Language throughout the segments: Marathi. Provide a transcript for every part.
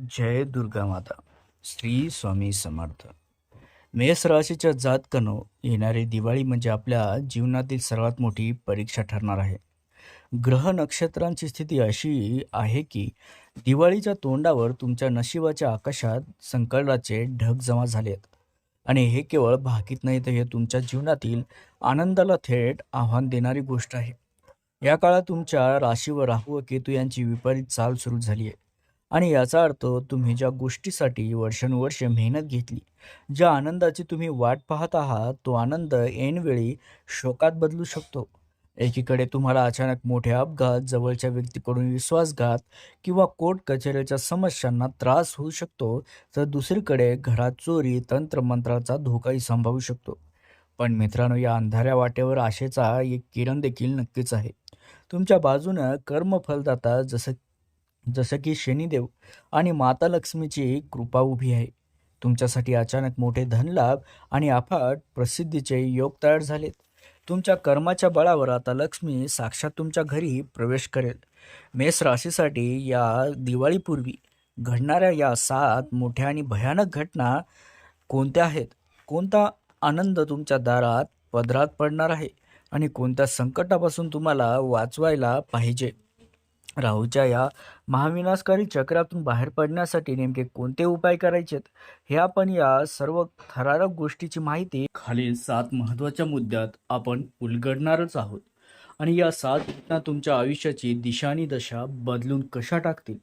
जय दुर्गा माता. श्री स्वामी समर्थ. मेष राशीच्या जातकनो येणारी दिवाळी म्हणजे आपल्या जीवनातील सर्वात मोठी परीक्षा ठरणार आहे. ग्रह नक्षत्रांची स्थिती अशी आहे की दिवाळीच्या तोंडावर तुमच्या नशिबाच्या आकाशात संकटाचे ढग जमा झाले आहेत आणि हे केवळ भाकीत नाही तर हे तुमच्या जीवनातील आनंदाला थेट आव्हान देणारी गोष्ट आहे. या काळात तुमच्या राशीवर राहू व केतू यांची विपरीत चाल सुरू झाली आहे. आणि याचा अर्थ तुम्ही ज्या गोष्टीसाठी वर्षानुवर्ष मेहनत घेतली ज्या आनंदाची तुम्ही वाट पाहत आहात तो आनंद ऐनवेळी शोकात बदलू शकतो. एकीकडे तुम्हाला अचानक मोठे अपघात जवळच्या व्यक्तीकडून विश्वासघात किंवा कोर्ट कचेरीच्या समस्यांना त्रास होऊ शकतो तर दुसरीकडे घरात चोरी तंत्रमंत्राचा धोकाही संभावू शकतो. पण मित्रांनो या अंधाऱ्या वाटेवर आशेचा एक किरण देखील नक्कीच आहे. तुमच्या बाजूनं कर्मफलदाता जसं जसं की शनिदेव आणि माता लक्ष्मीची कृपा उभी आहे. तुमच्यासाठी अचानक मोठे धनलाभ आणि अफाट प्रसिद्धीचे योग तयार झालेत. तुमच्या कर्माच्या बळावर आता लक्ष्मी साक्षात तुमच्या घरी प्रवेश करेल. मेष राशीसाठी या दिवाळीपूर्वी घडणाऱ्या या सात मोठ्या आणि भयानक घटना कोणत्या आहेत? कोणता आनंद तुमच्या दारात पदरात पडणार आहे? आणि कोणत्या संकटापासून तुम्हाला वाचवायला पाहिजे? राहूच्या या महाविनाशकारी चक्रातून बाहेर पडण्यासाठी नेमके कोणते उपाय करायचेत हे आपण या सर्व थरारक गोष्टीची माहिती खालील सात महत्त्वाच्या मुद्द्यात आपण उलगडणारच आहोत. आणि या सात घटना तुमच्या आयुष्याची दिशा आणि दशा बदलून कशा टाकतील?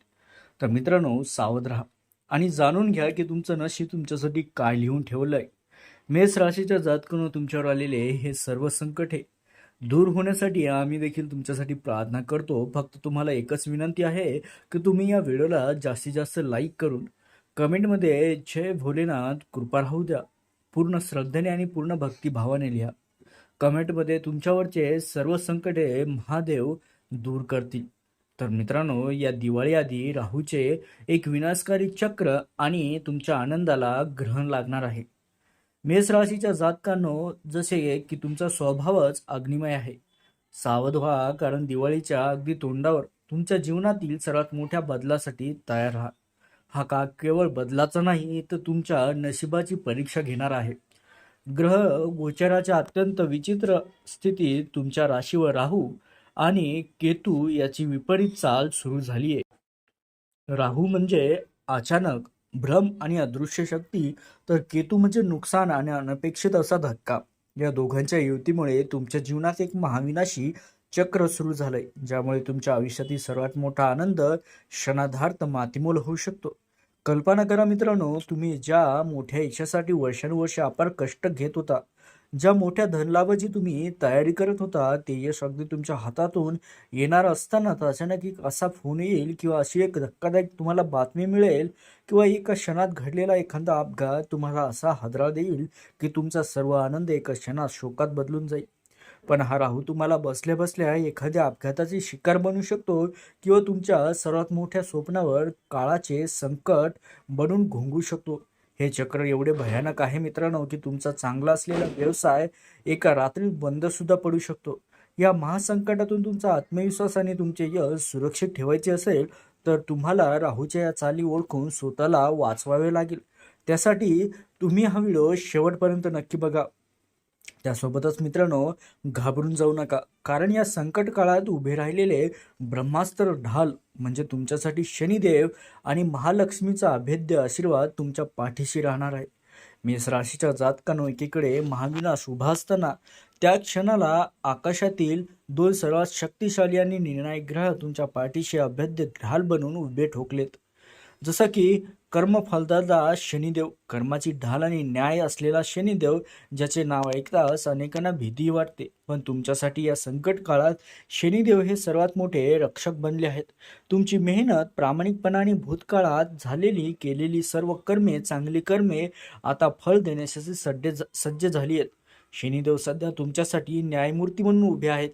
तर मित्रांनो सावध राहा आणि जाणून घ्या की तुमचं नशीब तुमच्यासाठी काय लिहून ठेवलं आहे मेष राशीच्या जातकून तुमच्यावर आलेले हे सर्व संकट हे दूर होण्यासाठी आम्ही देखील तुमच्यासाठी प्रार्थना करतो. फक्त तुम्हाला एकच विनंती आहे की तुम्ही या व्हिडिओला जास्तीत जास्त लाईक करून कमेंटमध्ये जय भोलेनाथ कृपा राहू द्या. पूर्ण श्रद्धेने आणि पूर्ण भक्तिभावाने लिहा. कमेंटमध्ये तुमच्यावरचे सर्व संकटे महादेव दूर करतील. तर मित्रांनो या दिवाळी आधी राहूचे एक विनाशकारी चक्र आणि तुमच्या आनंदाला ग्रहण लागणार आहे. मेष राशीच्या जातकांनो जसे की तुमचा स्वभावच अग्निमय आहे. सावध व्हा कारण दिवाळीच्या अगदी तोंडावर तुमच्या जीवनातील सर्वात मोठ्या बदलासाठी तयार राहा. हा का केवळ बदलाचा नाही तर तुमच्या नशिबाची परीक्षा घेणार आहे. ग्रह गोचराच्या अत्यंत विचित्र स्थितीत तुमच्या राशीवर राहू आणि केतू याची विपरीत चाल सुरू झाली आहे राहू म्हणजे अचानक भ्रम आणि अदृश्य शक्ती तर केतू म्हणजे नुकसान आणि अनपेक्षित असा धक्का. या दोघांच्या युतीमुळे तुमच्या जीवनात एक महाविनाशी चक्र सुरू झालंय ज्यामुळे तुमच्या आयुष्यातील सर्वात मोठा आनंद क्षणाधार्थ मातीमोल होऊ शकतो. कल्पना करा मित्रांनो तुम्ही ज्या मोठ्या इच्छेसाठी वर्षानुवर्ष अपार कष्ट घेत होता ज्या मोठ्या धनलाभाची तुम्ही तयारी करत होता ते यश अगदी तुमच्या हातातून येणार असताना अचानक एक असा फोन येईल किंवा अशी एक धक्कादायक तुम्हाला बातमी मिळेल किंवा एका क्षणात घडलेला एखादा अपघात तुम्हाला असा हादरा देईल की तुमचा सर्व आनंद एका क्षणात शोकात बदलून जाईल. पण हा राहू तुम्हाला बसल्या बसल्या एखाद्या अपघाताची शिकार बनू शकतो किंवा तुमच्या सर्वात मोठ्या स्वप्नावर काळाचे संकट बनून घोंगू शकतो. हे चक्र एवढे भयानक आहे मित्रांनो की तुमचा चांगला असलेला व्यवसाय एका रात्रीत बंद सुद्धा पडू शकतो. या महासंकटातून तुमचा आत्मविश्वास आणि तुमचे यश सुरक्षित ठेवायचे असेल तर तुम्हाला राहूच्या या चाली ओळखून स्वतःला वाचवावे लागेल. त्यासाठी तुम्ही हा व्हिडिओ शेवटपर्यंत नक्की बघा. त्यासोबतच मित्रांनो घाबरून जाऊ नका. कारण या संकट काळात उभे राहिलेले ब्रह्मास्त्र ढाल म्हणजे तुमच्यासाठी शनिदेव आणि महालक्ष्मीचा अभेद्य आशीर्वाद तुमच्या पाठीशी राहणार आहे. मेष राशीच्या जातकानो एकीकडे महाविनाश उभा असताना त्या क्षणाला आकाशातील दोन सर्वात शक्तिशाली आणि निर्णायक ग्रह तुमच्या पाठीशी अभेद्य ढाल बनून उभे ठोकलेत. जसं की कर्मफलदादा शनिदेव कर्माची ढाल आणि न्याय असलेला शनिदेव ज्याचे नाव ऐकताच अनेकांना भीती वाटते. पण तुमच्यासाठी या संकट काळात शनिदेव हे सर्वात मोठे रक्षक बनले आहेत. तुमची मेहनत प्रामाणिकपणा आणि भूतकाळात झालेली केलेली सर्व कर्मे चांगली कर्मे आता फळ देण्यासाठी सड्डे सज्ज झाली आहेत. शनिदेव सध्या तुमच्यासाठी न्यायमूर्ती म्हणून उभे आहेत.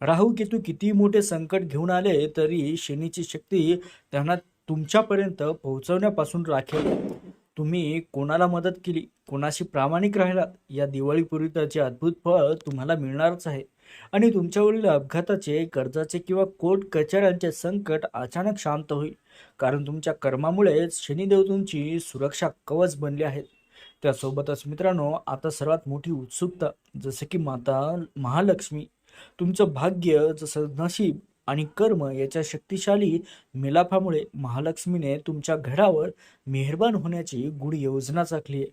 राहू केतू किती मोठे संकट घेऊन आले तरी शनीची शक्ती त्यांना तुमच्यापर्यंत पोहोचवण्यापासून राखेल तुम्ही कोणाला मदत केली कोणाशी प्रामाणिक राहिलात या दिवाळीपूर्वी त्याचे अद्भुत फळ तुम्हाला मिळणारच आहे. आणि तुमच्यावरील अपघाताचे कर्जाचे किंवा कोर्ट कचऱ्यांचे संकट अचानक शांत होईल. कारण तुमच्या कर्मामुळेच शनिदेव तुमची सुरक्षा कवच बनले आहेत त्यासोबतच मित्रांनो आता सर्वात मोठी उत्सुकता जसं की माता महालक्ष्मी. तुमचं भाग्य जसं नशीब आणि कर्म याच्या शक्तिशाली मिलाफामुळे महालक्ष्मीने तुमच्या घरावर मेहरबान होण्याची गुढ योजना चाखली आहे.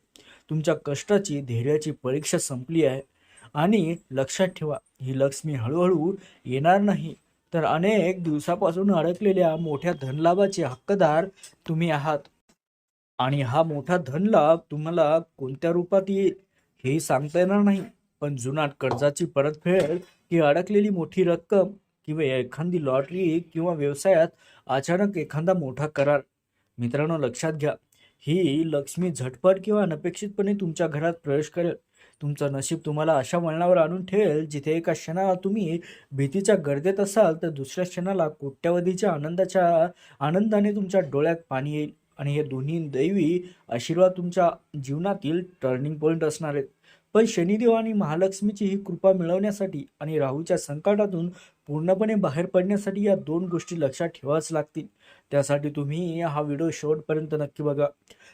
तुमच्या कष्टाची धैर्याची परीक्षा संपली आहे. आणि लक्षात ठेवा ही लक्ष्मी हळूहळू येणार नाही. तर अनेक दिवसापासून अडकलेल्या मोठ्या धनलाभाचे हक्कदार तुम्ही आहात. आणि हा मोठा धनलाभ तुम्हाला कोणत्या रूपात येईल हे सांगता येणार नाही. पण जुनाट कर्जाची परतफेड ही अडकलेली मोठी रक्कम किंवा एखादी लॉटरी किंवा व्यवसायात अचानक एखादा मोठा करार. मित्रांनो लक्षात घ्या ही लक्ष्मी झटपट किंवा अनपेक्षितपणे तुमच्या घरात प्रवेश करेल. तुमचं नशीब तुम्हाला अशा वळणावर आणून ठेवेल जिथे एका क्षणाला तुम्ही भीतीच्या गर्दीत असाल तर दुसऱ्या क्षणाला कोट्यावधीच्या आनंदाच्या आनंदाने तुमच्या डोळ्यात पाणी येईल. आणि हे दोन्ही दैवी आशीर्वाद तुमच्या जीवनातील टर्निंग पॉईंट असणार आहेत. पण शनिदेव आणि महालक्ष्मीची ही कृपा मिळवण्यासाठी आणि राहूच्या संकटातून पूर्णपणे बाहेर पडण्यासाठी या दोन गोष्टी लक्षात ठेवाच लागतील. त्यासाठी तुम्ही हा व्हिडिओ शेवटपर्यंत नक्की बघा.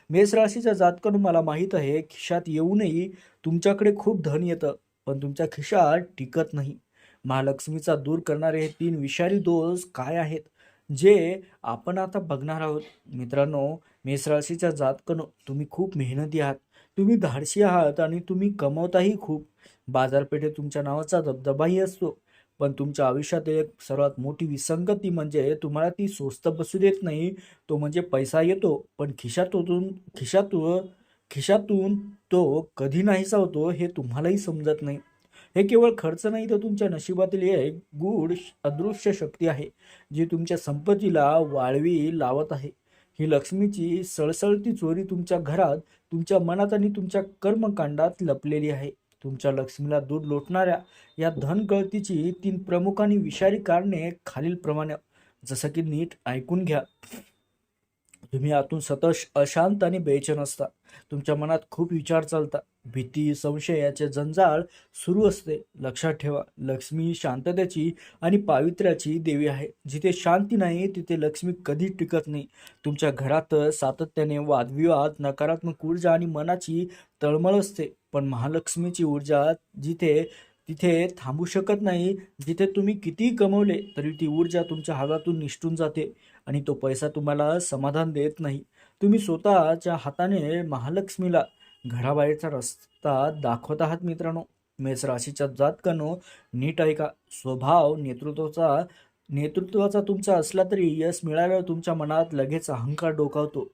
मेष राशीचा जातकानं मला माहीत आहे खिशात येऊनही तुमच्याकडे खूप धन येतं पण तुमच्या खिशात टिकत नाही. महालक्ष्मीचा दूर करणारे हे तीन विषारी दोष काय आहेत जे आपण आता बघणार आहोत. मित्रांनो मेष राशीच्या जातकनं तुम्ही खूप मेहनती आहात. तुम्ही धाडशी आहात आणि तुम्ही कमवताही खूप. बाजारपेठेत तुमच्या नावाचा दबदबाही असतो. पण तुमच्या आयुष्यात एक सर्वात मोठी विसंगती म्हणजे तुम्हाला ती स्वस्त बसू देत नाही. तो म्हणजे पैसा येतो पण खिशातून खिशातून खिशातून तो कधी नाहीसा होतो हे तुम्हालाही समजत नाही. हे केवळ खर्च नाही तर तुमच्या नशिबातील एक गूढ अदृश्य शक्ती आहे जी तुमच्या संपत्तीला वाळवी लावत आहे. ही लक्ष्मीची सळसळती चोरी तुमच्या घरात तुमच्या मनात आणि तुमच्या कर्मकांडात लपलेली आहे. तुमच्या लक्ष्मीला दूध लोटणाऱ्या या धनगळतीची तीन प्रमुख आणि विषारी कारणे खालीलप्रमाणे. जसं की नीट ऐकून घ्या. तुम्ही आतून सतत अशांत आणि बेचैन असता. तुमच्या मनात खूप विचार चालतात भीती संशयाचे जंजाळ सुरू असते. लक्षात ठेवा लक्ष्मी शांततेची आणि पावित्र्याची देवी आहे. जिथे शांती नाही तिथे लक्ष्मी कधी टिकत नाही. तुमच्या घरात सातत्याने वादविवाद नकारात्मक ऊर्जा आणि मनाची तळमळ असते. पण महालक्ष्मीची ऊर्जा जिथे तिथे थांबू शकत नाही जिथे तुम्ही किती कमवले तरी ती ऊर्जा तुमच्या हातातून निष्ठून जाते आणि तो पैसा तुम्हाला समाधान देत नाही. तुम्ही स्वतःच्या हाताने महालक्ष्मीला घराबाहेरचा रस्ता दाखवत आहात मित्रांनो. मेष राशीच्या जातकांनो नीट ऐका. स्वभाव नेतृत्वाचा नेतृत्वाचा तुमचा असला तरी यश मिळाल्यावर तुमच्या मनात लगेच अहंकार डोकावतो.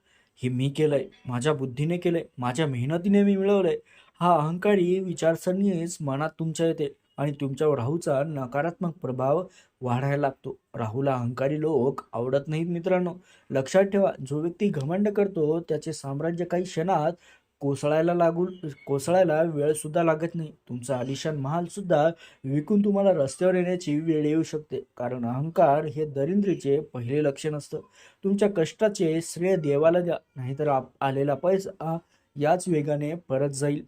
हे मी केलंय माझ्या बुद्धीने केलंय माझ्या मेहनतीने मी मिळवलंय. हा अहंकारी विचारसरणीच मनात तुमच्या येते आणि तुमच्यावर राहूचा नकारात्मक प्रभाव वाढायला लागतो. राहूला अहंकारी लोक आवडत नाहीत मित्रांनो. लक्षात ठेवा जो व्यक्ती घमंड करतो त्याचे साम्राज्य काही क्षणात कोसळायला लागू कोसळायला वेळसुद्धा लागत नाही. तुमचा आलिशान महालसुद्धा विकून तुम्हाला रस्त्यावर येण्याची वेळ येऊ शकते. कारण अहंकार हे दरिद्रीचे पहिले लक्षण असतं. तुमच्या कष्टाचे श्रेय देवाला द्या नाहीतर आप आलेला पैसा याच वेगाने परत जाईल.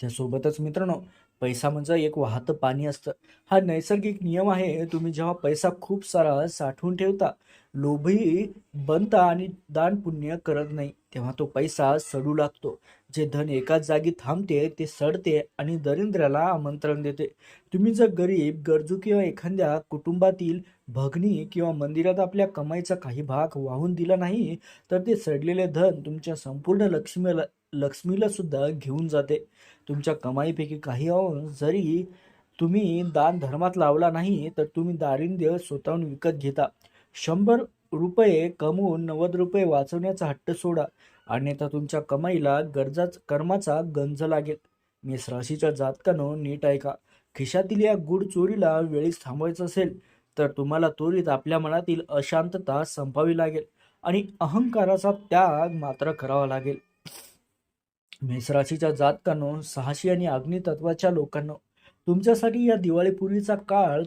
त्यासोबतच मित्रांनो पैसा म्हणजे एक वाहतं पाणी असतं. हा नैसर्गिक नियम आहे. तुम्ही जेव्हा पैसा खूप सारा साठवून ठेवता लोभी बनता आणि दान पुण्य करत नाही. तेव्हा तो पैसा सडू लागतो. जे धन एकाच जागी थांबते ते सडते आणि दरिद्र्याला आमंत्रण देते. तुम्ही जर गरीब गरजू किंवा एखाद्या कुटुंबातील भगनी किंवा मंदिरात आपल्या कमाईचा काही भाग वाहून दिला नाही तर ते सडलेले धन तुमच्या संपूर्ण लक्ष्मीला लक्ष्मीला सुद्धा घेऊन जाते. तुमच्या कमाईपैकी काही अंश जरी तुम्ही दान धर्मात लावला नाही तर तुम्ही दारिद्र्य स्वतःहून विकत घेता. शंभर रुपये कमवून नव्वद रुपये वाचवण्याचा हट्ट सोडा. अन्यथा तुमच्या कमाईला गरजाच कर्माचा गंज लागेल. मेष राशीच्या जातकानं नीट ऐका. खिशातील या गुड चोरीला वेळीच थांबवायचं असेल तर तुम्हाला त्वरित आपल्या मनातील अशांतता संपावी लागेल आणि अहंकाराचा त्याग मात्र करावा लागेल. मेषराशीच्या जातकांनो साहसी आणि अग्नितत्वाच्या लोकांनो तुमच्यासाठी या दिवाळीपूर्वीचा काळ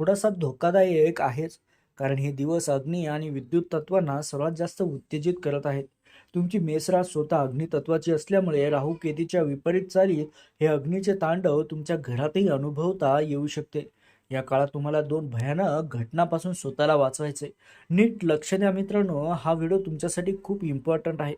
थोडासा धोकादायक आहेच कारण हे दिवस अग्नी आणि विद्युत तत्वांना सर्वात जास्त उत्तेजित करत आहेत. तुमची मेसरा स्वतः अग्नितत्वाची असल्यामुळे राहू केतीच्या विपरीत चालीत हे अग्नीचे तांडव तुमच्या घरातही अनुभवता येऊ शकते. या काळात तुम्हाला दोन भयानक घटनापासून स्वतःला वाचवायचे. नीट लक्ष द्या मित्रांनो हा व्हिडिओ तुमच्यासाठी खूप इम्पॉर्टंट आहे.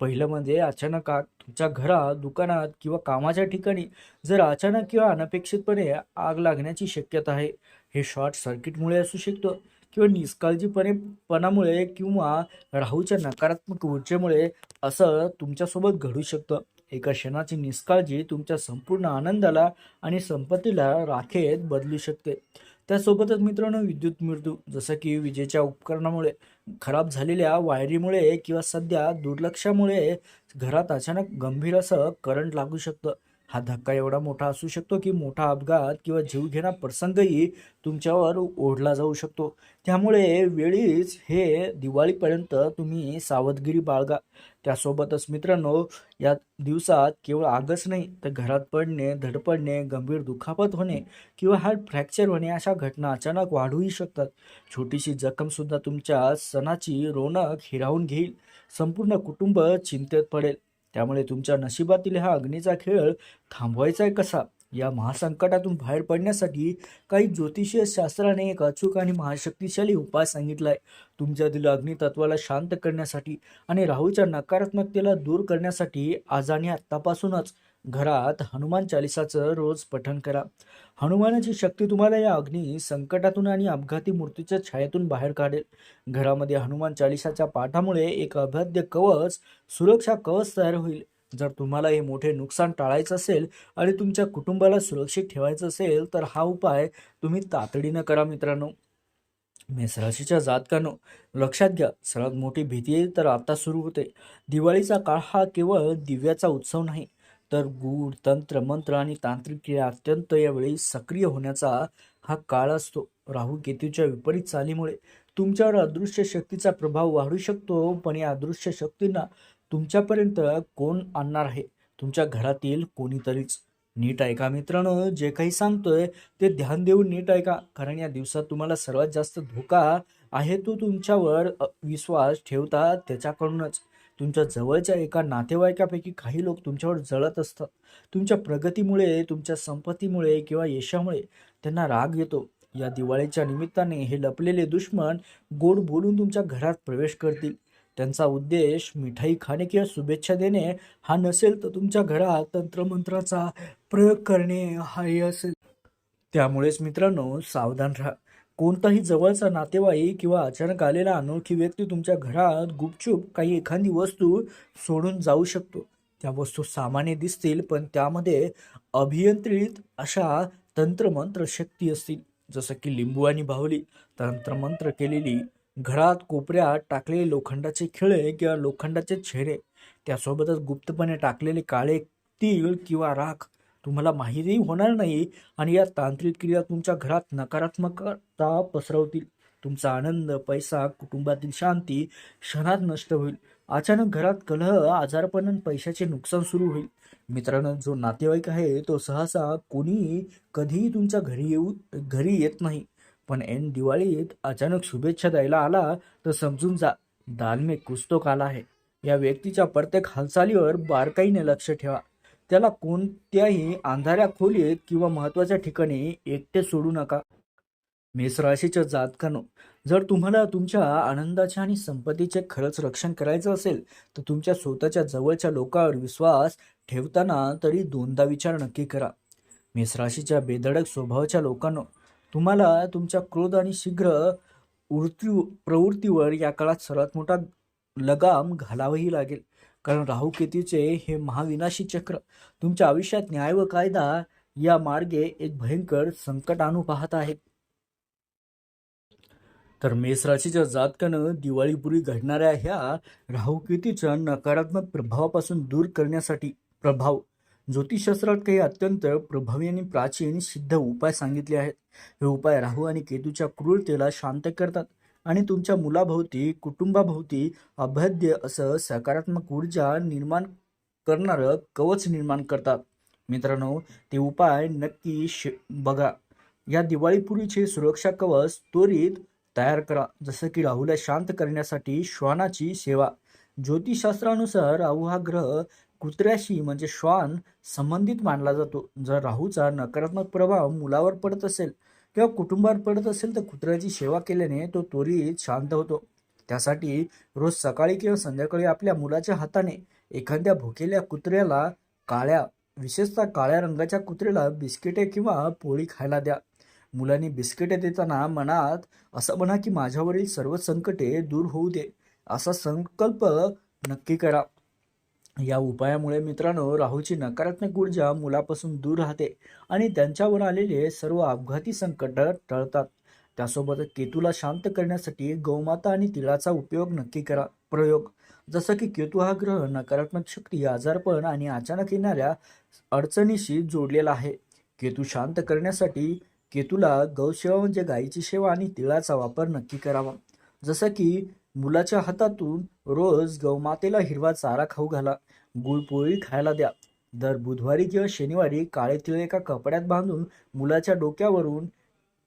पहिलं म्हणजे अचानक आग तुमच्या घरात दुकानात किंवा कामाच्या ठिकाणी जर अचानक किंवा अनपेक्षितपणे आग लागण्याची शक्यता आहे. हे शॉर्ट सर्किटमुळे असू शकतं किंवा निष्काळजीपणे पणामुळे किंवा राहूच्या नकारात्मक ऊर्जेमुळे असं तुमच्यासोबत घडू शकतं. एका क्षणाची निष्काळजी तुमच्या संपूर्ण आनंदाला आणि संपत्तीला राखेत बदलू शकते. त्यासोबतच मित्रांनो विद्युत मृत्यू जसं की विजेच्या उपकरणामुळे खराब झालेल्या वायरीमुळे किंवा सध्या दुर्लक्षामुळे घरात अचानक गंभीर असं करंट लागू शकतं. हा धक्का एवढा मोठा असू शकतो की मोठा अपघात किंवा जीवघेणा प्रसंगही तुमच्यावर ओढला जाऊ शकतो. त्यामुळे वेळीच हे दिवाळीपर्यंत तुम्ही सावधगिरी बाळगा. त्यासोबतच मित्रांनो या दिवसात केवळ आगच नाही तर घरात पडणे धडपडणे गंभीर दुखापत होणे किंवा हार्ट फ्रॅक्चर होणे अशा घटना अचानक वाढूही शकतात. छोटीशी जखमसुद्धा तुमच्या सणाची रोनक हिरावून घेईल. संपूर्ण कुटुंब चिंतेत पडेल. त्यामुळे तुमच्या नशिबातील हा अग्नीचा खेळ थांबवायचा आहे कसा? या महासंकटातून बाहेर पडण्यासाठी काही ज्योतिषीय शास्त्राने एक अचूक आणि महाशक्तिशाली उपाय सांगितला आहे. तुमच्यातील अग्नितत्वाला शांत करण्यासाठी आणि राहूच्या नकारात्मकतेला दूर करण्यासाठी आज आणि आत्तापासूनच घरात हनुमान चालिसाचं रोज पठण करा. हनुमानाची शक्ती तुम्हाला या अग्नी संकटातून आणि अपघाती मूर्तीच्या छायेतून बाहेर काढेल. घरामध्ये हनुमान चालिसाच्या पाठामुळे एक अभेद्य कवच सुरक्षा कवच तयार होईल. जर तुम्हाला हे मोठे नुकसान टाळायचं असेल आणि तुमच्या कुटुंबाला सुरक्षित ठेवायचं असेल तर हा उपाय तुम्ही तातडीनं करा मित्रांनो. मेषराशीच्या जातकानो लक्षात घ्या सर्वात मोठी भीती तर आता सुरू होते. दिवाळीचा काळ हा केवळ दिव्याचा उत्सव नाही तर गूढ तंत्र मंत्र आणि तांत्रिक क्रिया अत्यंत यावेळी सक्रिय होण्याचा हा काळ असतो. राहू केतूच्या विपरीत चालीमुळे तुमच्यावर अदृश्य शक्तीचा प्रभाव वाढू शकतो पण या अदृश्य शक्तींना तुमच्यापर्यंत कोण आणणार आहे? तुमच्या घरातील कोणीतरीच. नीट ऐका मित्रांनो जे काही सांगतोय ते ध्यान देऊन नीट ऐका कारण या दिवसात तुम्हाला सर्वात जास्त धोका आहे तो तुमच्यावर विश्वास ठेवता त्याच्याकडूनच. तुमच्या जवळच्या एका नातेवाईकापैकी काही लोक तुमच्यावर जळत असतात. तुमच्या प्रगतीमुळे तुमच्या संपत्तीमुळे किंवा यशामुळे त्यांना राग येतो. या दिवाळीच्या निमित्ताने हे लपलेले दुश्मन गोड बोलून तुमच्या घरात प्रवेश करतील. त्यांचा उद्देश मिठाई खाणे किंवा शुभेच्छा देणे हा नसेल तर तुमच्या घरात तंत्रमंत्राचा प्रयोग करणे हाही असेल. त्यामुळेच मित्रांनो सावधान राहा. कोणताही जवळचा नातेवाईक किंवा अचानक आलेला अनोळखी व्यक्ती तुमच्या घरात गुपचूप काही एखादी वस्तू सोडून जाऊ शकतो. त्या वस्तू सामान्य दिसतील पण त्यामध्ये अभियंत्रित अशा तंत्रमंत्र शक्ती असतील. जसं की लिंबू आणि बाहुली तंत्रमंत्र केलेली घरात कोपऱ्यात टाकलेले लोखंडाचे खिळे किंवा लोखंडाचे छेरे त्यासोबतच गुप्तपणे टाकलेले काळे तीळ किंवा राख तुम्हाला माहिती होणार नाही आणि या तांत्रिक क्रिया तुमच्या घरात नकारात्मकता पसरवतील. तुमचा आनंद पैसा कुटुंबातील शांती क्षणात नष्ट होईल. अचानक घरात कलह आजारपण पैशाचे नुकसान सुरू होईल. मित्रांनो जो नातेवाईक आहे तो सहसा कोणीही कधीही तुमच्या घरी येऊ घरी येत नाही. पण ऐन दिवाळीत अचानक शुभेच्छा द्यायला आला तर समजून जा दाल में कुछ तो काला आहे. या व्यक्तीच्या प्रत्येक हालचालीवर बारकाईने लक्ष ठेवा. त्याला कोणत्याही अंधाऱ्या खोलीत किंवा महत्त्वाच्या ठिकाणी एकटे सोडू नका. मेष राशीच्या जातकानो जर तुम्हाला तुमच्या आनंदाचे आणि संपत्तीचे खरंच रक्षण करायचं असेल तर तुमच्या स्वतःच्या जवळच्या लोकांवर विश्वास ठेवताना तरी दोनदा विचार नक्की करा. मेष राशीच्या बेधडक स्वभावाच्या लोकांनो तुम्हाला तुमच्या क्रोध आणि शीघ्र उर्ती प्रवृत्तीवर या काळात सर्वात मोठा लगाम घालावाही लागेल. कारण राहू केतूचे हे महाविनाशी चक्र तुमच्या आयुष्यात न्याय व कायदा या मार्गे एक भयंकर संकट आणू पाहत आहे. तर मेष राशीच्या जातकानं दिवाळीपूर्वी घडणाऱ्या ह्या राहुकेतूच्या नकारात्मक प्रभावापासून दूर करण्यासाठी प्रभाव ज्योतिषशास्त्रात काही अत्यंत प्रभावी आणि प्राचीन सिद्ध उपाय सांगितले आहेत. हे उपाय राहू आणि केतूच्या क्रूरतेला शांत करतात. आणि तुमच्या मुलाभोवती कुटुंबाभोवती अभेद्य असं सकारात्मक ऊर्जा निर्माण करणारं कवच निर्माण करतात. मित्रांनो ते उपाय नक्की श बघा. या दिवाळीपूर्वीचे सुरक्षा कवच त्वरित तयार करा. जसं की राहूला शांत करण्यासाठी श्वानाची सेवा. ज्योतिषशास्त्रानुसार राहू हा ग्रह कुत्र्याशी म्हणजे श्वान संबंधित मानला जातो. जर राहूचा नकारात्मक प्रभाव मुलावर पडत असेल किंवा कुटुंबावर पडत असेल तर कुत्र्याची सेवा केल्याने तो त्वरित शांत होतो. त्यासाठी रोज सकाळी किंवा संध्याकाळी आपल्या मुलाच्या हाताने एखाद्या भुकेल्या कुत्र्याला काळ्या विशेषतः काळ्या रंगाच्या कुत्र्याला बिस्किटे किंवा पोळी खायला द्या. मुलांनी बिस्किटे देताना मनात असं म्हणा की माझ्यावरील सर्व संकटे दूर होऊ दे. असा संकल्प नक्की करा. या उपायामुळे मित्रांनो राहूची नकारात्मक ऊर्जा मुलापासून दूर राहते आणि त्यांच्यावर आलेले सर्व अपघाती संकट टळतात. त्यासोबत केतूला शांत करण्यासाठी गौमाता आणि तिळाचा उपयोग नक्की करा. प्रयोग जसं की केतू हा ग्रह नकारात्मक शक्ती आजारपण आणि अचानक येणाऱ्या अडचणीशी जोडलेला आहे. केतू शांत करण्यासाठी केतूला गौसेवा म्हणजे गायीची सेवा आणि तिळाचा वापर नक्की करावा. जसं की मुलाच्या हातातून रोज गौमातेला हिरवा चारा खाऊ घाला. गुळपोळी खायला द्या. दर बुधवारी किंवा शनिवारी काळे तिळ एका कपड्यात बांधून मुलाच्या डोक्यावरून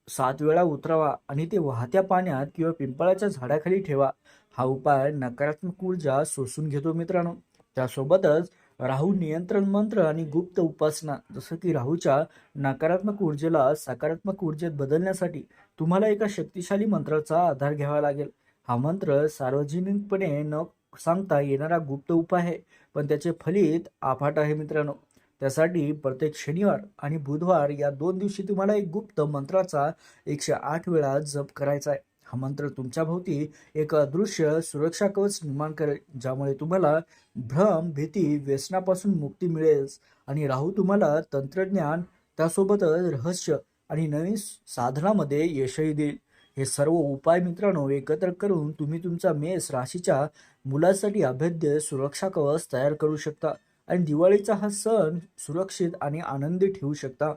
सात वेळा उतरावा आणि ते वाहत्या पाण्यात किंवा पिंपळाच्या झाडाखाली ठेवा. हा उपाय नकारात्मक ऊर्जा शोषून घेतो मित्रांनो. त्यासोबतच राहू नियंत्रण मंत्र आणि गुप्त उपासना जसं की राहूच्या नकारात्मक ऊर्जेला सकारात्मक ऊर्जेत बदलण्यासाठी तुम्हाला एका शक्तिशाली मंत्राचा आधार घ्यावा लागेल. हा मंत्र सार्वजनिकपणे न सांगता येणारा गुप्त उपाय आहे. पण त्याचे फलित आफाट आहे मित्रांनो. त्यासाठी प्रत्येक शनिवार आणि बुधवार या दोन दिवशी तुम्हाला एक गुप्त मंत्राचा एकशे आठ वेळा जप करायचा आहे. हा मंत्र तुमच्या भोवती एक अदृश्य सुरक्षा कवच निर्माण करेल ज्यामुळे तुम्हाला भ्रम भीती व्यसनापासून मुक्ती मिळेल आणि राहू तुम्हाला तंत्रज्ञान त्यासोबतच रहस्य आणि नवीन साधनामध्ये यशही देईल. हे सर्व उपाय मित्रांनो एकत्र करून तुम्ही तुमचा मेष राशीच्या मुलासाठी अभेद्य सुरक्षा कवच तयार करू शकता आणि दिवाळीचा हा सण सुरक्षित आणि आनंदी ठेवू शकता.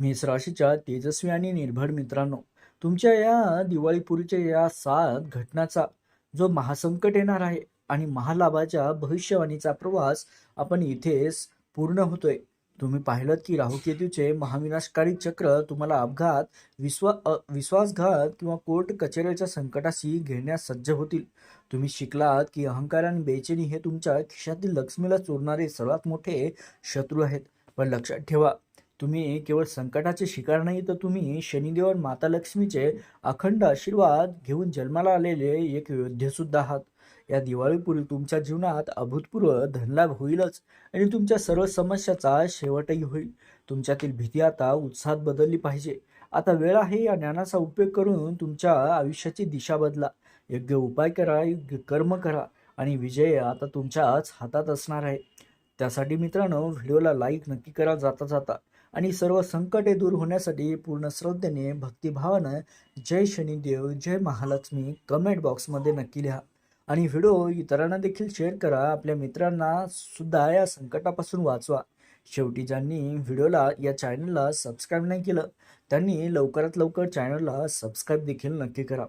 मेष राशीच्या तेजस्वी आणि निर्भर मित्रांनो तुमच्या या दिवाळीपूर्वीच्या या सात घटनाचा जो महासंकट येणार आहे आणि महालाभाच्या भविष्यवाणीचा प्रवास आपण इथेच पूर्ण होतोय. तुम्ही पाहिलं की राहुकेतूचे महाविनाशकारी चक्र तुम्हाला अपघात विश्वा विश्वासघात किंवा कोर्ट कचेऱ्याच्या संकटाशी घेण्यास सज्ज होतील. तुम्ही शिकलात की अहंकार आणि बेचैनी हे तुमच्या खिशातील लक्ष्मीला चोरणारे सर्वात मोठे शत्रू आहेत. पण लक्षात ठेवा तुम्ही केवळ संकटाचे शिकार नाही तर तुम्ही शनिदेव आणि माता लक्ष्मीचे अखंड आशीर्वाद घेऊन जन्माला आलेले एक योद्धे सुद्धा आहात. या दिवाळीपूर्वी तुमच्या जीवनात अभूतपूर्व धनलाभ होईलच आणि तुमच्या सर्व समस्याचा शेवटही होईल. तुमच्यातील भीती आता उत्साहात बदलली पाहिजे. आता वेळ आहे या ज्ञानाचा उपयोग करून तुमच्या आयुष्याची दिशा बदला. योग्य उपाय करा योग्य कर्म करा आणि विजय आता तुमच्याच हातात असणार आहे. त्यासाठी मित्रांनो व्हिडिओला लाईक नक्की करा जाता जाता आणि सर्व संकटे दूर होण्यासाठी पूर्ण श्रद्धेने भक्तिभावानं जय शनिदेव जय महालक्ष्मी कमेंट बॉक्समध्ये नक्की लिहा. आणि व्हिडिओ इतरांना देखील शेअर करा. आपल्या मित्रांना सुद्धा या संकटापासून वाचवा. शेवटी ज्यांनी व्हिडिओला या चॅनलला सबस्क्राईब नाही केलं त्यांनी लवकरात लवकर चॅनलला सबस्क्राईब देखील नक्की करा.